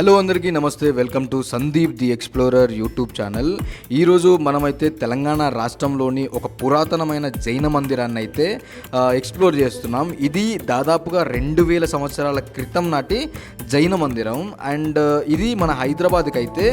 Hello అందరికీ నమస్తే. Welcome to Sandeep the explorer YouTube channel. ఈరోజు మనమైతే తెలంగాణ రాష్ట్రంలోని ఒక పురాతనమైన జైన మందిరాన్ని అయితే ఎక్స్ప్లోర్ చేస్తున్నాం. ఇది దాదాపుగా రెండు వేల సంవత్సరాల క్రితం నాటి జైన మందిరం. అండ్ ఇది మన హైదరాబాద్కి అయితే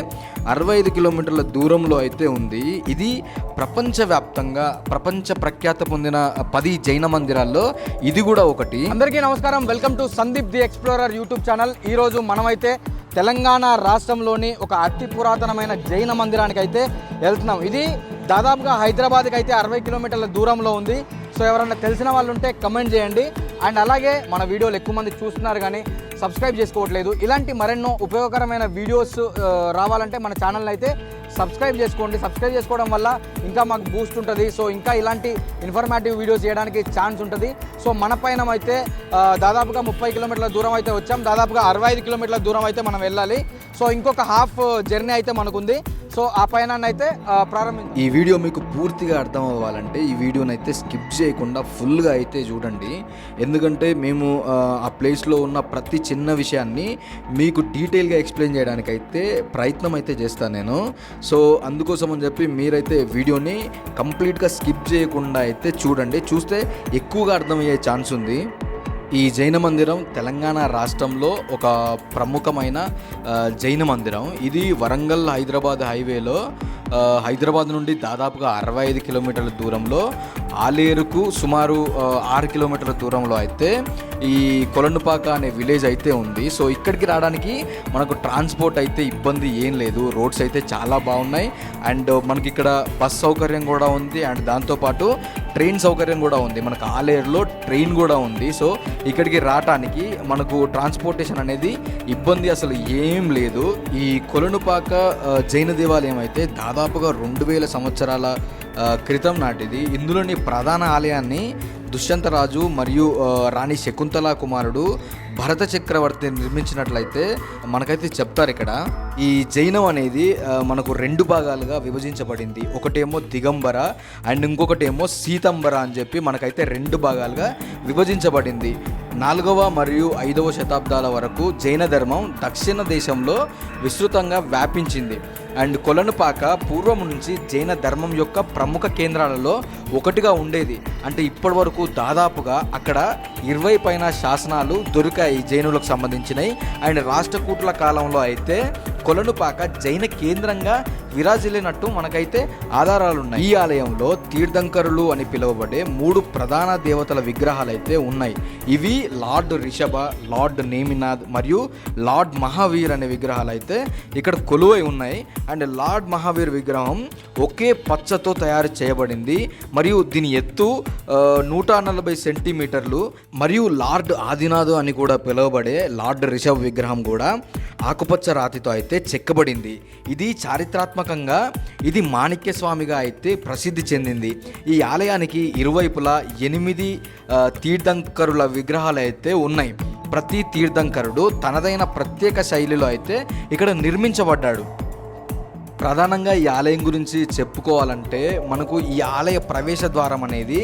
అరవై ఐదు కిలోమీటర్ల దూరంలో అయితే ఉంది. ఇది ప్రపంచవ్యాప్తంగా ప్రపంచ ప్రఖ్యాత పొందిన పది జైన మందిరాల్లో ఇది కూడా ఒకటి. అందరికీ నమస్కారం. Welcome to Sandeep the explorer YouTube channel. ఈరోజు మనమైతే తెలంగాణ రాష్ట్రంలోని ఒక అతి పురాతనమైన జైన మందిరానికి అయితే వెళ్తున్నాం. ఇది దాదాపుగా హైదరాబాద్కి అయితే అరవై కిలోమీటర్ల దూరంలో ఉంది. సో ఎవరైనా తెలిసిన వాళ్ళు ఉంటే కమెంట్ చేయండి. అండ్ అలాగే మన వీడియోలు ఎక్కువ మంది చూస్తున్నారు కానీ సబ్స్క్రైబ్ చేసుకోవట్లేదు. ఇలాంటి మరెన్నో ఉపయోగకరమైన వీడియోస్ రావాలంటే మన ఛానల్ అయితే సబ్స్క్రైబ్ చేసుకోండి. సబ్స్క్రైబ్ చేసుకోవడం వల్ల ఇంకా మాకు బూస్ట్ ఉంటుంది. సో ఇంకా ఇలాంటి ఇన్ఫర్మేటివ్ వీడియోస్ చేయడానికి ఛాన్స్ ఉంటుంది. సో మన పైన అయితే దాదాపుగా ముప్పై కిలోమీటర్ల దూరం అయితే వచ్చాం. దాదాపుగా అరవై ఐదు కిలోమీటర్ల దూరం అయితే మనం వెళ్ళాలి. సో ఇంకొక హాఫ్ జర్నీ అయితే మనకుంది. సో ఆ పైన అయితే ఆ, ఈ వీడియో మీకు పూర్తిగా అర్థం అవ్వాలంటే ఈ వీడియోని అయితే స్కిప్ చేయకుండా ఫుల్గా అయితే చూడండి. ఎందుకంటే మేము ఆ, ఆ ప్లేస్లో ఉన్న ప్రతి చిన్న విషయాన్ని మీకు డీటెయిల్గా ఎక్స్ప్లెయిన్ చేయడానికి అయితే ప్రయత్నం అయితే చేస్తాను నేను. సో అందుకోసం అని చెప్పి మీరైతే వీడియోని కంప్లీట్గా స్కిప్ చేయకుండా అయితే చూడండి. చూస్తే ఎక్కువగా అర్థమయ్యే ఛాన్స్ ఉంది. ఈ జైన మందిరం తెలంగాణ రాష్ట్రంలో ఒక ప్రముఖమైన జైన మందిరం. ఇది వరంగల్ హైదరాబాద్ హైవేలో హైదరాబాద్ నుండి దాదాపుగా అరవై ఐదు కిలోమీటర్ల దూరంలో ఆలేరుకు సుమారు ఆరు కిలోమీటర్ల దూరంలో అయితే ఈ కొలనుపాక అనే విలేజ్ అయితే ఉంది. సో ఇక్కడికి రావడానికి మనకు ట్రాన్స్పోర్ట్ అయితే ఇబ్బంది ఏం లేదు. రోడ్స్ అయితే చాలా బాగున్నాయి. అండ్ మనకి ఇక్కడ బస్ సౌకర్యం కూడా ఉంది. అండ్ దాంతోపాటు ట్రైన్ సౌకర్యం కూడా ఉంది. మనకు ఆలేరులో ట్రైన్ కూడా ఉంది. సో ఇక్కడికి రావటానికి మనకు ట్రాన్స్పోర్టేషన్ అనేది ఇబ్బంది అసలు ఏం లేదు. ఈ కొలనుపాక జైన దేవాలయం అయితే దాదాపుగా రెండు వేల సంవత్సరాల క్రితం నాటిది. ఇందులోని ప్రధాన ఆలయాన్ని దుష్యంతరాజు మరియు రాణి శకుంతల కుమారుడు భరత చక్రవర్తి నిర్మించినట్లయితే మనకైతే చెప్తారు ఇక్కడ. ఈ జైనం అనేది మనకు రెండు భాగాలుగా విభజించబడింది. ఒకటేమో దిగంబర అండ్ ఇంకొకటేమో సీతంబర అని చెప్పి మనకైతే రెండు భాగాలుగా విభజించబడింది. నాలుగవ మరియు ఐదవ శతాబ్దాల వరకు జైన ధర్మం దక్షిణ దేశంలో విస్తృతంగా వ్యాపించింది. అండ్ కొలనుపాక పూర్వం నుంచి జైన ధర్మం యొక్క ప్రముఖ కేంద్రాలలో ఒకటిగా ఉండేది. అంటే ఇప్పటి వరకు దాదాపుగా అక్కడ ఇరవై పైన శాసనాలు దొరికాయి జైనులకు సంబంధించినవి అండ్ రాష్ట్రకూటుల కాలంలో అయితే కొలనుపాక జైన కేంద్రంగా విరాజిల్లినట్టు మనకైతే ఆధారాలు ఉన్నాయి ఈ ఆలయంలో తీర్థంకరులు అని పిలువబడే మూడు ప్రధాన దేవతల విగ్రహాలు అయితే ఉన్నాయి. ఇవి లార్డ్ రిషభ లార్డ్ నేమినాథ్ మరియు లార్డ్ మహావీర్ అనే విగ్రహాలు అయితే ఇక్కడ కొలువై ఉన్నాయి. అండ్ లార్డ్ మహావీర్ విగ్రహం ఒకే పచ్చతో తయారు చేయబడింది. మరియు దీని ఎత్తు నూట నలభై సెంటీమీటర్లు మరియు లార్డ్ ఆదినాథ్ అని కూడా పిలువబడే లార్డ్ రిషబ్ విగ్రహం కూడా ఆకుపచ్చ రాతితో అయితే చెక్కబడింది. ఇది చారిత్రాత్మకంగా ఇది మాణిక్య స్వామిగా అయితే ప్రసిద్ధి చెందింది. ఈ ఆలయానికి ఇరువైపులా ఎనిమిది తీర్థంకరుల విగ్రహాలు అయితే ఉన్నాయి. ప్రతి తీర్థంకరుడు తనదైన ప్రత్యేక శైలిలో అయితే ఇక్కడ నిర్మించబడ్డాడు. ప్రధానంగా ఈ ఆలయం గురించి చెప్పుకోవాలంటే మనకు ఈ ఆలయ ప్రవేశ ద్వారం అనేది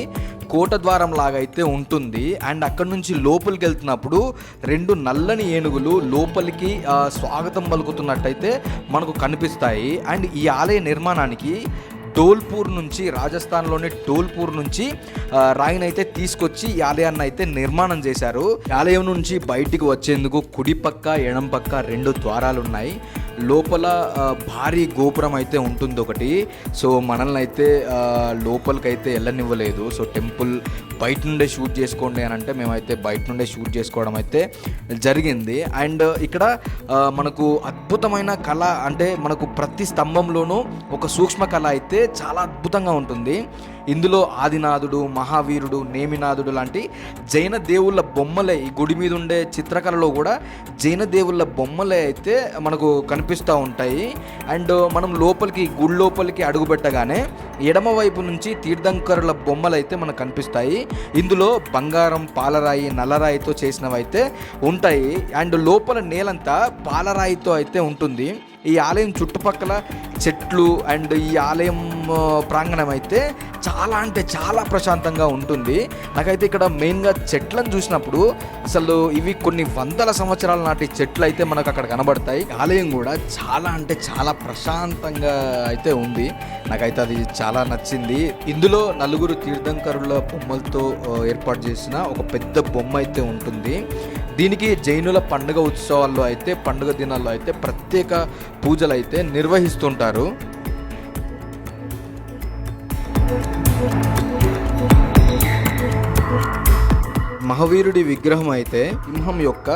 కోట ద్వారం లాగా అయితే ఉంటుంది. అండ్ అక్కడ నుంచి లోపలికి వెళ్తున్నప్పుడు రెండు నల్లని ఏనుగులు లోపలికి స్వాగతం పలుకుతున్నట్టయితే మనకు కనిపిస్తాయి. అండ్ ఈ ఆలయ నిర్మాణానికి టోల్పూర్ నుంచి రాజస్థాన్లోని టోల్పూర్ నుంచి రాయిని అయితే తీసుకొచ్చి ఈ ఆలయాన్ని అయితే నిర్మాణం చేశారు. ఆలయం నుంచి బయటికి వచ్చేందుకు కుడి పక్క ఎడం పక్క రెండు ద్వారాలు ఉన్నాయి లోపల భారీ గోపురం అయితే ఉంటుంది ఒకటి. సో మనల్ని అయితే ఆ, లోపలికి అయితే వెళ్ళనివ్వలేదు సో టెంపుల్ బయట నుండే షూట్ చేసుకోండి అని అంటే మేమైతే బయట నుండే షూట్ చేసుకోవడం అయితే జరిగింది. అండ్ ఇక్కడ మనకు అద్భుతమైన కళ అంటే మనకు ప్రతి స్తంభంలోనూ ఒక సూక్ష్మ కళ అయితే చాలా అద్భుతంగా ఉంటుంది. ఇందులో ఆదినాథుడు మహావీరుడు నేమినాథుడు లాంటి జైన దేవుళ్ళ బొమ్మలే ఈ గుడి మీద ఉండే చిత్రకళలో కూడా జైన దేవుళ్ళ బొమ్మలే అయితే మనకు కనిపిస్తూ ఉంటాయి. అండ్ మనం లోపలికి గుడి లోపలికి అడుగుపెట్టగానే ఎడమవైపు ఎడమ వైపు నుంచి తీర్థంకరుల బొమ్మలు అయితే మనకు కనిపిస్తాయి. ఇందులో బంగారం పాలరాయి నల్లరాయితో చేసినవి అయితే ఉంటాయి. అండ్ లోపల నేలంతా పాలరాయితో అయితే ఉంటుంది. ఈ ఆలయం చుట్టుపక్కల చెట్లు అండ్ ఈ ఆలయం ప్రాంగణం అయితే చాలా అంటే చాలా ప్రశాంతంగా ఉంటుంది. నాకైతే ఇక్కడ మెయిన్గా చెట్లను చూసినప్పుడు అసలు ఇవి కొన్ని వందల సంవత్సరాల నాటి చెట్లు అయితే మనకు అక్కడ కనబడతాయి. ఆలయం కూడా చాలా అంటే చాలా ప్రశాంతంగా అయితే ఉంది. నాకైతే అది చాలా నచ్చింది. ఇందులో నలుగురు తీర్థంకరుల బొమ్మలతో ఏర్పాటు చేసిన ఒక పెద్ద బొమ్మ అయితే ఉంటుంది. దీనికి జైనుల పండుగ ఉత్సవాల్లో అయితే పండుగ దినాల్లో అయితే ప్రత్యేక పూజలు అయితే నిర్వహిస్తుంటారు. మహావీరుడి విగ్రహం అయితే సింహం యొక్క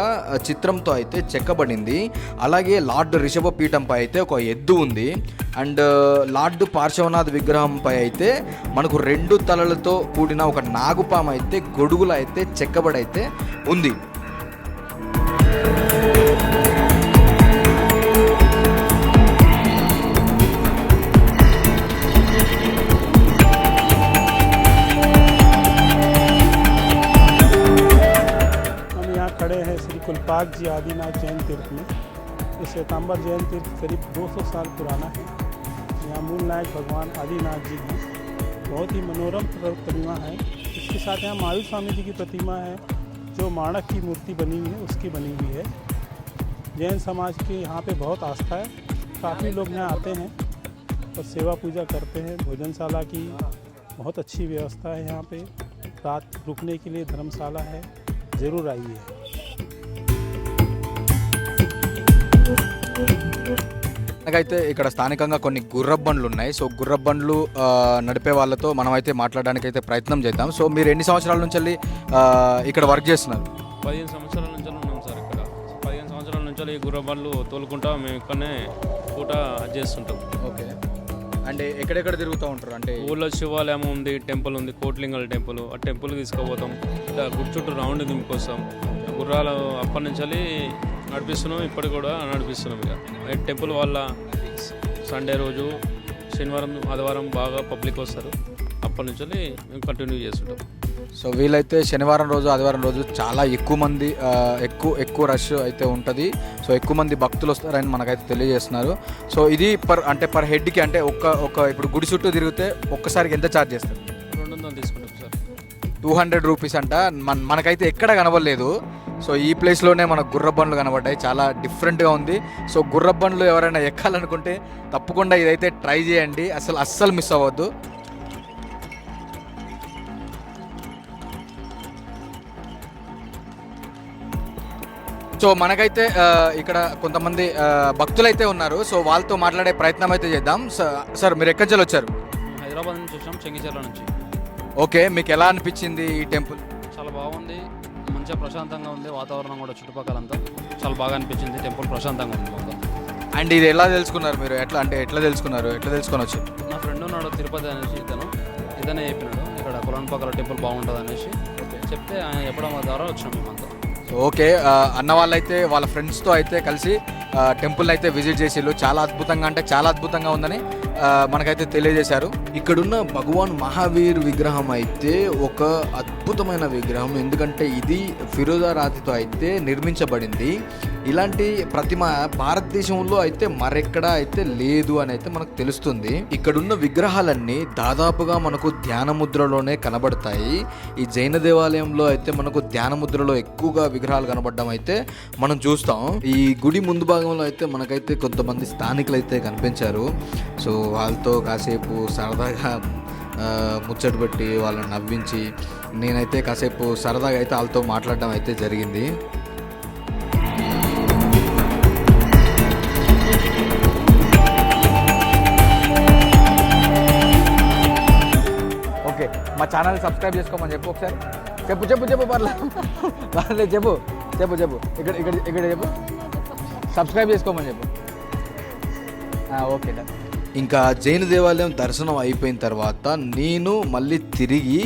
చిత్రంతో అయితే చెక్కబడింది. అలాగే లార్డు రిషభ పీఠంపై అయితే ఒక ఎద్దు ఉంది. అండ్ లార్డు పార్శ్వనాథ్ విగ్రహంపై అయితే మనకు రెండు తలలతో కూడిన ఒక నాగుపాము అయితే గొడుగులు అయితే చెక్కబడి అయితే ఉంది. खड़े हैं श्री जी आदिनाथ जैन तीर्थ में। ये श्वेतांबर जैन तीर्थ करीब 200 साल पुराना है। यहाँ मूल नायक भगवान आदिनाथ जी हैं बहुत ही मनोरम प्र- प्रतिमा है। इसके साथ यहाँ महावीर स्वामी जी की प्रतिमा है। जो माणक की मूर्ति बनी हुई है, उसकी बनी हुई है। जैन समाज की यहाँ पे बहुत आस्था है। काफ़ी लोग यहाँ आते हैं और सेवा पूजा करते हैं। भोजनशाला की बहुत अच्छी व्यवस्था है यहाँ पे। रात रुकने के लिए धर्मशाला है। ज़रूर आइए। నాకైతే ఇక్కడ స్థానికంగా కొన్ని గుర్రబండ్లు ఉన్నాయి సో గుర్రబండ్లు నడిపే వాళ్ళతో మనం అయితే మాట్లాడడానికి అయితే ప్రయత్నం చేద్దాం. సో మీరు ఎన్ని సంవత్సరాల నుంచి వెళ్ళి, ఇక్కడ వర్క్ చేస్తున్నారు? పదిహేను సంవత్సరాల నుంచి ఉన్నాం సార్ ఇక్కడ. పదిహేను సంవత్సరాల నుంచి ఈ గుర్ర బండ్లు తోలుకుంటా మేము ఇక్కడనే పూట చేస్తుంటాం. ఓకే. అంటే ఎక్కడెక్కడ తిరుగుతూ ఉంటారు? అంటే ఊళ్ళో శివాలయం ఉంది టెంపుల్ ఉంది కోట్లింగల టెంపుల్. ఆ టెంపుల్ తీసుకుపోతాం. ఇట్లా గుడి చుట్టూ రౌండ్ దింపుకొస్తాం. గుర్రాలు అప్పటి నుంచి నడిపిస్తున్నాం ఇప్పటికి కూడా నడిపిస్తున్నాం ఇక. టెంపుల్ వల్ల సండే రోజు శనివారం ఆదివారం బాగా పబ్లిక్ వస్తారు. అప్పటి నుంచి మేము కంటిన్యూ చేస్తుంటాం. సో వీలైతే శనివారం రోజు ఆదివారం రోజు చాలా ఎక్కువ మంది ఎక్కువ ఎక్కువ రష్ అయితే ఉంటుంది. సో ఎక్కువ మంది భక్తులు వస్తారని మనకైతే తెలియజేస్తున్నారు. సో ఇది పర్ అంటే పర్ హెడ్కి అంటే ఒక్క ఒక ఇప్పుడు గుడి చుట్టూ తిరిగితే ఒక్కసారికి ఎంత ఛార్జ్ చేస్తారు? రెండు వందలు తీసుకుంటాం సార్. టూ హండ్రెడ్ రూపీస్ అంట. మన మనకైతే ఎక్కడ కనబడలేదు. సో ఈ ప్లేస్లోనే మనకు గుర్ర బండ్లు కనబడ్డాయి. చాలా డిఫరెంట్గా ఉంది. సో గుర్ర బండ్లు ఎవరైనా ఎక్కాలనుకుంటే తప్పకుండా ఇదైతే ట్రై చేయండి. అసలు అస్సలు మిస్ అవ్వద్దు. సో మనకైతే ఇక్కడ కొంతమంది భక్తులైతే ఉన్నారు. సో వాళ్ళతో మాట్లాడే ప్రయత్నం అయితే చేద్దాం. సార్ మీరు ఎక్కడి నుంచి వచ్చారు? హైదరాబాద్ నుంచి వచ్చాం చెంగిచెర్ల నుంచి. ఓకే మీకు ఎలా అనిపించింది ఈ టెంపుల్? చాలా బాగుంది. మంచిగా ప్రశాంతంగా ఉంది వాతావరణం కూడా చుట్టుపక్కలంతా చాలా బాగా అనిపించింది టెంపుల్ ప్రశాంతంగా ఉంది మొత్తం. అండ్ ఇది ఎలా తెలుసుకున్నారు మీరు? ఎట్లా అంటే ఎట్లా తెలుసుకున్నారు? ఎట్లా తెలుసుకొని వచ్చారు? నా ఫ్రెండ్ ఉన్నాడు తిరుపతి అనేసి ఇతను. ఇతనే చెప్పినాడు ఇక్కడ కొలన్పక్కల టెంపుల్ బాగుంటుంది అనేసి. చెప్తే ఆయన చెప్పడం ద్వారా వచ్చినాం మేమంతా. ఓకే అన్న వాళ్ళైతే వాళ్ళ ఫ్రెండ్స్తో అయితే కలిసి ఆ, టెంపుల్ని అయితే విజిట్ చేసిళ్ళు. చాలా అద్భుతంగా అంటే చాలా అద్భుతంగా ఉందని మనకైతే తెలియజేశారు. ఇక్కడున్న భగవాన్ మహావీర్ విగ్రహం అయితే ఒక అద్భుతమైన విగ్రహం. ఎందుకంటే ఇది ఫిరోజా రాతితో అయితే నిర్మించబడింది. ఇలాంటి ప్రతిమ భారతదేశంలో అయితే మరెక్కడా అయితే లేదు అని అయితే మనకు తెలుస్తుంది. ఇక్కడున్న విగ్రహాలన్నీ దాదాపుగా మనకు ధ్యాన ముద్రలోనే కనబడతాయి. ఈ జైన దేవాలయంలో అయితే మనకు ధ్యాన ముద్రలో ఎక్కువగా విగ్రహాలు కనబడడం అయితే మనం చూస్తాం. ఈ గుడి ముందు భాగంలో అయితే మనకైతే కొంతమంది స్థానికులు అయితే కనిపించారు. సో వాళ్ళతో కాసేపు సరదాగా ముచ్చట పెట్టి వాళ్ళని నవ్వించి నేనైతే కాసేపు సరదాగా అయితే వాళ్ళతో మాట్లాడడం అయితే జరిగింది. మా ఛానల్ సబ్స్క్రైబ్ చేసుకోమని చెప్పు ఒకసారి. చెప్పు చెప్పు చెప్పు పర్లేదు పర్లేదు చెప్పు చెప్పు చెప్పు. ఇక్కడ ఇక్కడ ఇక్కడ చెప్పు. సబ్స్క్రైబ్ చేసుకోమని చెప్పు. Okay done. ఇంకా జైన దేవాలయం దర్శనం అయిపోయిన తర్వాత నేను మళ్ళీ తిరిగి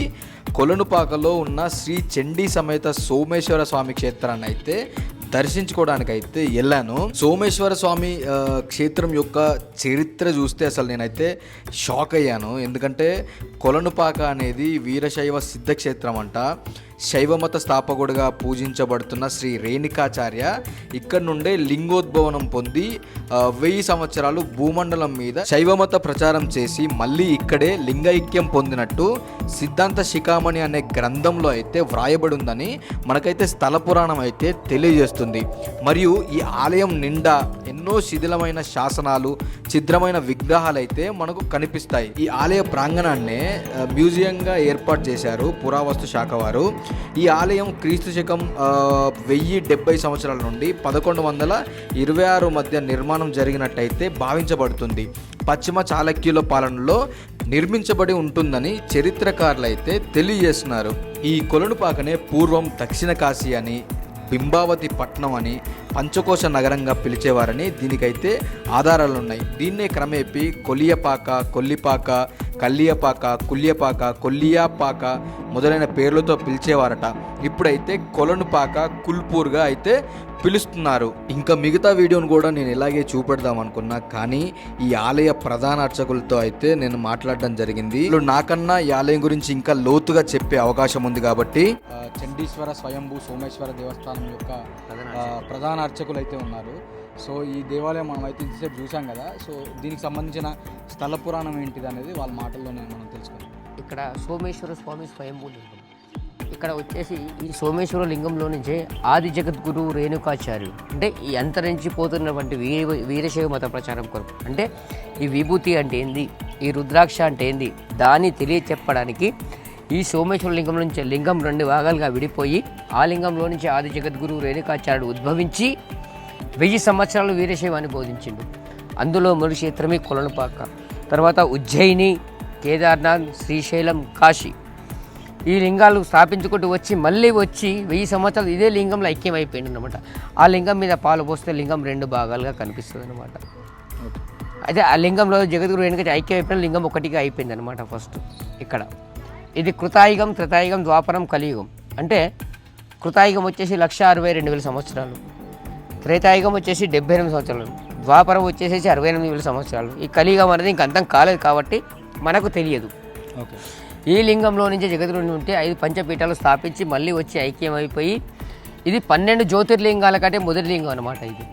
కొలనుపాకలో ఉన్న శ్రీ చండీ సమేత సోమేశ్వర స్వామి క్షేత్రాన్ని అయితే దర్శించుకోవడానికైతే వెళ్ళాను. సోమేశ్వర స్వామి క్షేత్రం యొక్క చరిత్ర చూస్తే అసలు నేనైతే షాక్ అయ్యాను. ఎందుకంటే కొలనుపాక అనేది వీరశైవ సిద్ధక్షేత్రం అంట. శైవమత స్థాపకుడుగా పూజించబడుతున్న శ్రీ రేణికాచార్య ఇక్కడ నుండే లింగోద్భవనం పొంది వెయ్యి సంవత్సరాలు భూమండలం మీద శైవమత ప్రచారం చేసి మళ్ళీ ఇక్కడే లింగైక్యం పొందినట్టు సిద్ధాంత శిఖామణి అనే గ్రంథంలో అయితే వ్రాయబడి ఉందని మనకైతే స్థల పురాణం అయితే తెలియజేస్తుంది. మరియు ఈ ఆలయం నిండా ఎన్నో శిథిలమైన శాసనాలు చిద్రమైన విగ్రహాలు అయితే మనకు కనిపిస్తాయి. ఈ ఆలయ ప్రాంగణాన్నే మ్యూజియంగా ఏర్పాటు చేశారు పురావస్తు శాఖ వారు. ఈ ఆలయం క్రీస్తు శకం వెయ్యి డెబ్బై సంవత్సరాల నుండి పదకొండు వందల ఇరవై ఆరు మధ్య నిర్మాణం జరిగినట్టయితే భావించబడుతుంది. పశ్చిమ చాళక్యుల పాలనలో నిర్మించబడి ఉంటుందని చరిత్రకారులు అయితే తెలియజేస్తున్నారు. ఈ కొలనుపాకనే పూర్వం దక్షిణ కాశీ అని బింబావతి పట్నం అని పంచకోశ నగరంగా పిలిచేవారని దీనికైతే ఆధారాలు ఉన్నాయి దీన్నే క్రమేపీ కొలియపాక కొల్లిపాక కల్లియపాక కుల్యపాక కొల్లియాపాక మొదలైన పేర్లతో పిలిచేవారట. ఇప్పుడైతే కొలనుపాక కుల్పూర్గా అయితే పిలుస్తున్నారు. ఇంకా మిగతా వీడియోను కూడా నేను ఇలాగే చూపెడదాం అనుకున్నా. కానీ ఈ ఆలయ ప్రధాన అర్చకులతో అయితే నేను మాట్లాడడం జరిగింది. నాకన్నా ఈ ఆలయం గురించి ఇంకా లోతుగా చెప్పే అవకాశం ఉంది కాబట్టి చండీశ్వర స్వయంభూ సోమేశ్వర దేవస్థానం యొక్క ప్రధాన అర్చకులు. అయితే ఉన్నారు. సో ఈ దేవాలయం మనం అయితే ఇంతసేపు చూసాం కదా. సో దీనికి సంబంధించిన స్థల పురాణం ఏంటిది అనేది వాళ్ళ మాటల్లోనే మనం తెలుసుకుందాం. ఇక్కడ సోమేశ్వర స్వామి స్వయంభూ లింగం ఇక్కడ వచ్చేసి ఈ సోమేశ్వర లింగంలో నుంచే ఆది జగద్గురు రేణుకాచార్యులు అంటే ఈ అంతరించిపోతున్నటువంటి వీర వీరశైవ మత ప్రచారం కొరకు అంటే ఈ విభూతి అంటే ఏంది ఈ రుద్రాక్ష అంటే ఏంది దాన్ని తెలియచెప్పడానికి ఈ సోమేశ్వర లింగం నుంచి లింగం రెండు భాగాలుగా విడిపోయి ఆ లింగంలో నుంచి ఆది జగద్గురు రేణుకాచార్యుడు ఉద్భవించి వెయ్యి సంవత్సరాలు వీరశైవాన్ని బోధించిండు. అందులో మరుషేత్రమే కొలను కొలనుపాక తర్వాత ఉజ్జయిని కేదార్నాథ్ శ్రీశైలం కాశీ. ఈ లింగాలు స్థాపించుకుంటూ వచ్చి మళ్ళీ వచ్చి వెయ్యి సంవత్సరాలు ఇదే లింగంలో ఐక్యమైపోయింది అనమాట ఆ లింగం మీద పాలు పోస్తే లింగం రెండు భాగాలుగా కనిపిస్తుంది అనమాట అయితే ఆ లింగంలో జగద్గురు వెనుక ఐక్యమైపోయిన లింగం ఒకటిగా అయిపోయింది అనమాట ఫస్ట్ ఇక్కడ. ఇది కృతాయుగం త్రితాయుగం ద్వాపరం కలియుగం. అంటే కృతాయుగం వచ్చేసి లక్ష అరవై రెండు వేల సంవత్సరాలు. త్రేతాయుగం వచ్చేసి డెబ్బై ఎనిమిది సంవత్సరాలు. ద్వాపరం వచ్చేసేసి అరవై ఎనిమిది వేల సంవత్సరాలు. ఈ కలియుగం అనేది ఇంక అంతం కాలేదు కాబట్టి మనకు తెలియదు. ఈ లింగంలో నుంచి జగద్గురు ఉంటే ఐదు పంచపీఠాలు స్థాపించి మళ్ళీ వచ్చి ఐక్యం అయిపోయి ఇది పన్నెండు జ్యోతిర్లింగాల కంటే మొదటి లింగం అనమాట ఇది.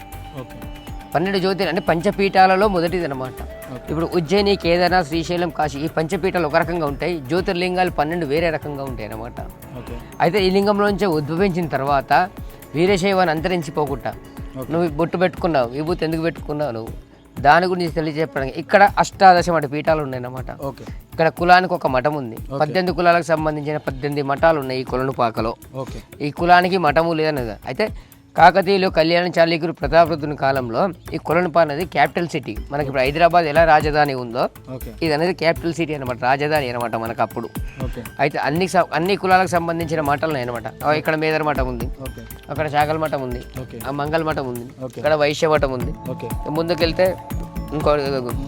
పన్నెండు జ్యోతిర్ అంటే పంచపీఠాలలో మొదటిది అనమాట ఇప్పుడు ఉజ్జయిని కేదార్నాథ్ శ్రీశైలం కాశీ ఈ పంచపీఠాలు ఒక రకంగా ఉంటాయి. జ్యోతిర్లింగాలు పన్నెండు వేరే రకంగా ఉంటాయి అనమాట అయితే ఈ లింగంలో నుంచే ఉద్భవించిన తర్వాత వీరశైవాన్ని అంతరించిపోకుండా నువ్వు బొట్టు పెట్టుకున్నావు విభూతి ఎందుకు పెట్టుకున్నావు నువ్వు? దాని గురించి తెలియజెప్పడానికి ఇక్కడ అష్టాదశ మఠ పీఠాలు ఉన్నాయన్నమాట. ఇక్కడ కులానికి ఒక మఠం ఉంది. పద్దెనిమిది కులాలకు సంబంధించిన పద్దెనిమిది మఠాలు ఉన్నాయి ఈ కొలనుపాకలో ఓకే. ఈ కులానికి మఠము లేదన్నది. అయితే కాకతీయులు కళ్యాణ చాళుక్యులు ప్రతాపరుద్రుని కాలంలో ఈ కొలనుపా అనేది క్యాపిటల్ సిటీ. మనకి ఇప్పుడు హైదరాబాద్ ఎలా రాజధాని ఉందో ఇది అనేది క్యాపిటల్ సిటీ అనమాట రాజధాని అనమాట మనకు అప్పుడు అయితే అన్ని అన్ని కులాలకు సంబంధించిన మఠాలు అనమాట ఇక్కడ మేదర్ మఠం ఉంది అక్కడ చాగల్ మఠం ఉంది. ఆ మంగళ మఠం ఉంది. ఇక్కడ వైశ్య మఠం ఉంది. ముందుకెళ్తే ఇంకో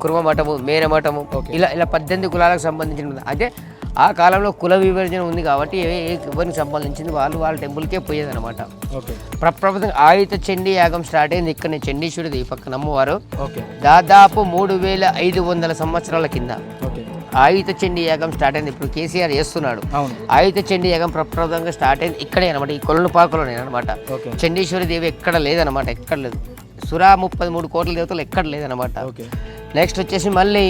కుర్మ మఠము మేర మఠము. ఇలా ఇలా పద్దెనిమిది కులాలకు సంబంధించిన అయితే ఆ కాలంలో కుల విభజన ఉంది కాబట్టి ఎవరికి సంబంధించింది వాళ్ళు వాళ్ళ టెంపుల్కే పోయేది అనమాట ఓకే. ప్రప్రభుత్వం ఆయుధ చండీ యాగం స్టార్ట్ అయింది ఇక్కడ చండీశ్వరుడు ఈ పక్కన అమ్మవారు దాదాపు మూడు వేల ఐదు వందల సంవత్సరాల కింద ఆయుధ చండీ యాగం స్టార్ట్ అయింది. ఇప్పుడు కేసీఆర్ చేస్తున్నాడు. ఆయుధ చండీ యాగం ప్రప్రదంగా స్టార్ట్ అయింది ఇక్కడే అనమాట ఈ కొలనుపాకలోనే అనమాట ఓకే. చండీశ్వరి దేవి ఎక్కడ లేదనమాట ఎక్కడ లేదు. సురా ముప్పై మూడు కోట్ల దేవతలు ఎక్కడ లేదనమాట ఓకే. నెక్స్ట్ వచ్చేసి మళ్ళీ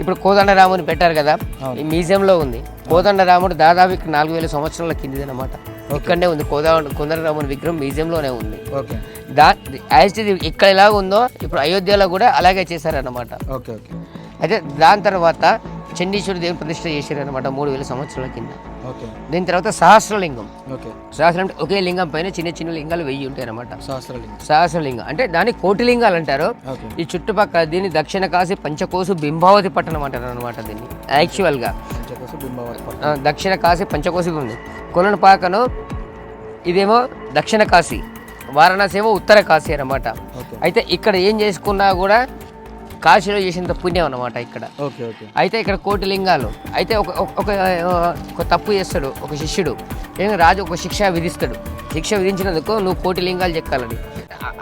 ఇప్పుడు కోదండరాముని పెట్టారు కదా ఈ మ్యూజియంలో ఉంది. కోదండరాముడు దాదాపు ఇక్కడ నాలుగు వేల సంవత్సరాల కిందిది అనమాట ఇక్కడనే ఉంది. కోదండ కోదండరాముని విగ్రహం మ్యూజియంలోనే ఉంది. ఓకే. దా యాజ్ ఇక్కడ ఎలాగ ఉందో ఇప్పుడు అయోధ్యలో కూడా అలాగే చేశారన్నమాట. Okay okay. అయితే దాని తర్వాత చండీశ్వరి దేవి ప్రతిష్ట చేశారనమాట మూడు వేల సంవత్సరాల కింద. దీని తర్వాత సహస్రలింగం. సహస్రం అంటే ఒకే లింగం పైన చిన్న చిన్న లింగాలు వెయ్యి ఉంటాయి అనమాట సహస్రలింగం. సహస్రలింగం. అంటే దాన్ని కోటి లింగాలు అంటారు. ఈ చుట్టుపక్కల దీన్ని దక్షిణ కాశీ పంచకోసు బింబావతి పట్టణం అంటారు అనమాట దీన్ని. పట్టు ఆ, దక్షిణ కాశీ పంచకోశి ఉంది కొలనుపాకను ఇదేమో దక్షిణ కాశీ వారణాసి ఏమో ఉత్తర కాశీ అనమాట అయితే ఇక్కడ ఏం చేసుకున్నా కూడా కాశీలో చేసినంత పుణ్యం అనమాట ఇక్కడ. Okay okay. అయితే ఇక్కడ కోటి లింగాలు. అయితే ఒక ఒక- ఒక తప్పు చేస్తాడు ఒక శిష్యుడు. రాజు ఒక శిక్ష విధిస్తాడు. శిక్ష విధించినందుకు నువ్వు కోటి లింగాలు చెక్కాలని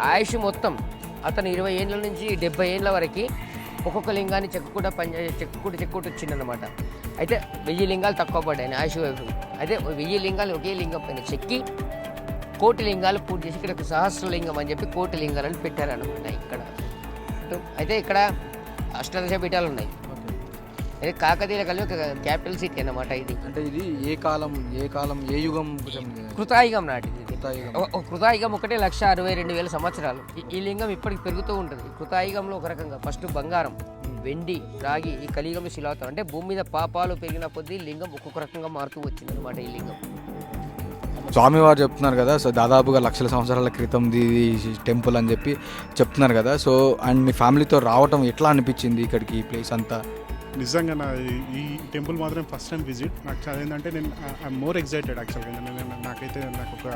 ఆయుష్ మొత్తం అతను ఇరవై ఏళ్ళ నుంచి డెబ్బై ఏళ్ళ వరకు ఒక్కొక్క లింగాన్ని చెక్కుకుంటా పని చెక్కుకుంటూ చెక్కుకుంటూ వచ్చిండనమాట అయితే వెయ్యి లింగాలు తక్కువ పడ్డాయి ఆయుష్ వైపు. అయితే వెయ్యి లింగాలు ఒకే లింగం పైన చెక్కి కోటి లింగాలు పూర్తి చేసి ఇక్కడ సహస్రలింగం అని చెప్పి కోటి లింగాలను పెట్టారనమాట ఇక్కడ. అయితే ఇక్కడ అష్టాదశ పీఠాలు ఉన్నాయి. అయితే కాకతీయ ఒక క్యాపిటల్ సిటీ అన్నమాట ఇది. అంటే ఇది ఏ కాలం ఏ కాలం ఏ యుగం? కృతాయుగం నాటిది ఇది. కృతాయుగం. ఒక- ఒక కృతాయుగం ఒకటే లక్ష అరవై రెండు వేల సంవత్సరాలు. ఈ- లింగం ఇప్పటికి పెరుగుతూ ఉంటుంది. కృతాయుగంలో ఒక రకంగా ఫస్ట్ బంగారం వెండి రాగి ఈ కలియుగంలో శిలావతం. అంటే భూమి మీద పాపాలు పెరిగిన కొద్దీ లింగం ఒక్కొక్క రకంగా మారుతూ వచ్చింది అనమాట ఈ లింగం. స్వామివారు చెప్తున్నారు కదా సో దాదాపుగా లక్షల సంవత్సరాల క్రితం టెంపుల్ అని చెప్పి చెప్తున్నారు కదా. సో అండ్ మీ ఫ్యామిలీతో రావటం ఎట్లా అనిపించింది ఇక్కడికి ఈ ప్లేస్ అంతా? నిజంగా నా ఈ- టెంపుల్ మాత్రం ఫస్ట్ టైం విజిట్. నాకు చాలా ఏంటంటే నేను ఐఎమ్ మోర్ ఎక్సైటెడ్ యాక్చువల్గా నేను నాకైతే నాకు ఒక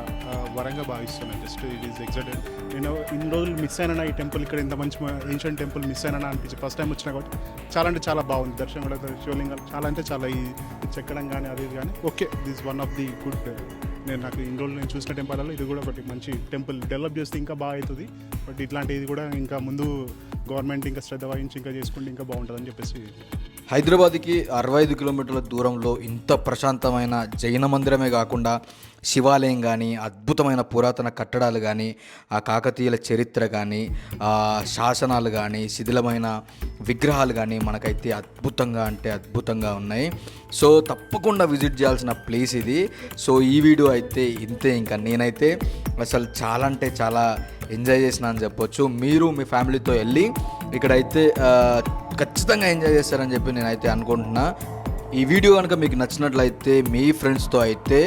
వరంగా భావిస్తున్నాను జస్ట్ ఇట్ ఈస్ ఎక్సైటెడ్ నేను ఇన్ని రోజులు మిస్ అయినా ఈ టెంపుల్ ఇక్కడ ఇంత మంచి ఏన్షియన్ టెంపుల్ మిస్ అయినా అనిపించి ఫస్ట్ టైం వచ్చినా కాబట్టి చాలా అంటే చాలా బాగుంది. దర్శనం కూడా శివలింగం చాలా అంటే చాలా ఈ చెక్కడం కానీ అది కానీ. Okay this one of the good నేను నాకు ఇన్ని రోజులు నేను చూసిన టెంపుల్లో ఇది కూడా ఒకటి మంచి టెంపుల్ డెవలప్ చేస్తే ఇంకా బాగా అవుతుంది బట్ ఇట్లాంటిది కూడా ఇంకా ముందు గవర్నమెంట్ ఇంకా శ్రద్ధ వహించి ఇంకా చేసుకుంటే ఇంకా బాగుంటుందని చెప్పేసి హైదరాబాద్కి అరవై ఐదు కిలోమీటర్ల దూరంలో ఇంత ప్రశాంతమైన జైన మందిరమే కాకుండా శివాలయం కానీ అద్భుతమైన పురాతన కట్టడాలు కానీ ఆ కాకతీయుల చరిత్ర కానీ ఆ శాసనాలు కానీ శిథిలమైన విగ్రహాలు కానీ మనకైతే అద్భుతంగా అంటే అద్భుతంగా ఉన్నాయి. సో తప్పకుండా విజిట్ చేయాల్సిన ప్లేస్ ఇది. సో ఈ వీడియో అయితే ఇంతే ఇంకా. నేనైతే అసలు చాలా అంటే చాలా ఎంజాయ్ చేసిన అని చెప్పొచ్చు. మీరు మీ ఫ్యామిలీతో వెళ్ళి ఇక్కడైతే ఖచ్చితంగా ఎంజాయ్ చేస్తారని చెప్పి నేనైతే అనుకుంటున్నా. ఈ వీడియో కనుక మీకు నచ్చినట్లయితే మీ ఫ్రెండ్స్తో అయితే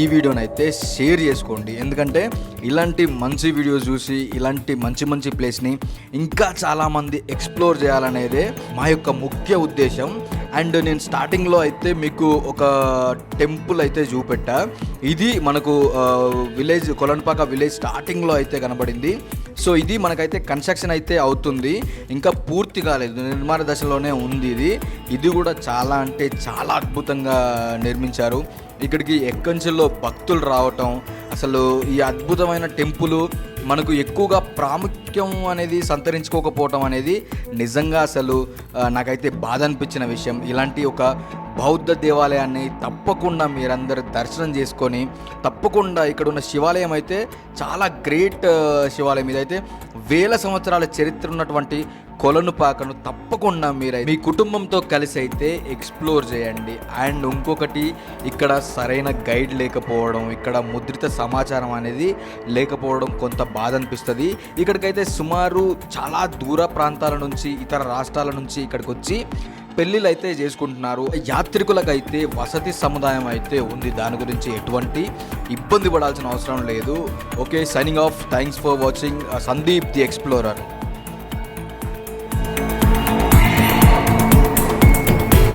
ఈ వీడియోని అయితే షేర్ చేసుకోండి. ఎందుకంటే ఇలాంటి మంచి వీడియోస్ చూసి ఇలాంటి మంచి మంచి ప్లేస్ని ఇంకా చాలామంది ఎక్స్ప్లోర్ చేయాలనేదే మా యొక్క ముఖ్య ఉద్దేశం. అండ్ నేను స్టార్టింగ్లో అయితే మీకు ఒక టెంపుల్ అయితే చూపెట్టా. ఇది మనకు విలేజ్ కొలన్పాక విలేజ్ స్టార్టింగ్లో అయితే కనబడింది. సో ఇది మనకైతే కన్స్ట్రక్షన్ అయితే అవుతుంది. ఇంకా పూర్తి కాలేదు. నిర్మాణ దశలోనే ఉంది ఇది. ఇది కూడా చాలా అంటే చాలా అద్భుతంగా నిర్మించారు. ఇక్కడికి ఎక్కంచెల్లో భక్తులు రావటం అసలు ఈ అద్భుతమైన టెంపుల్ మనకు ఎక్కువగా ప్రాముఖ్యం అనేది సంతరించుకోకపోవటం అనేది నిజంగా అసలు నాకైతే బాధ అనిపించిన విషయం. ఇలాంటి ఒక బౌద్ధ దేవాలయాన్ని తప్పకుండా మీరందరూ దర్శనం చేసుకొని తప్పకుండా ఇక్కడ ఉన్న శివాలయం అయితే చాలా గ్రేట్ శివాలయం. ఇదైతే వేల సంవత్సరాల చరిత్ర ఉన్నటువంటి కొలను పాకను తప్పకుండా మీరు మీ కుటుంబంతో కలిసి అయితే ఎక్స్ప్లోర్ చేయండి. అండ్ ఇంకొకటి ఇక్కడ సరైన గైడ్ లేకపోవడం ఇక్కడ ముద్రిత సమాచారం అనేది లేకపోవడం కొంత బాధ అనిపిస్తుంది ఇక్కడికైతే సుమారు చాలా దూర ప్రాంతాల నుంచి ఇతర రాష్ట్రాల నుంచి ఇక్కడికి వచ్చి పెళ్ళిలు అయితే చేసుకుంటున్నారు. యాత్రికులకైతే వసతి సముదాయం అయితే ఉంది. దాని గురించి ఎటువంటి ఇబ్బంది పడాల్సిన అవసరం లేదు. Okay signing off. Thanks for watching. Sandeep the explorer.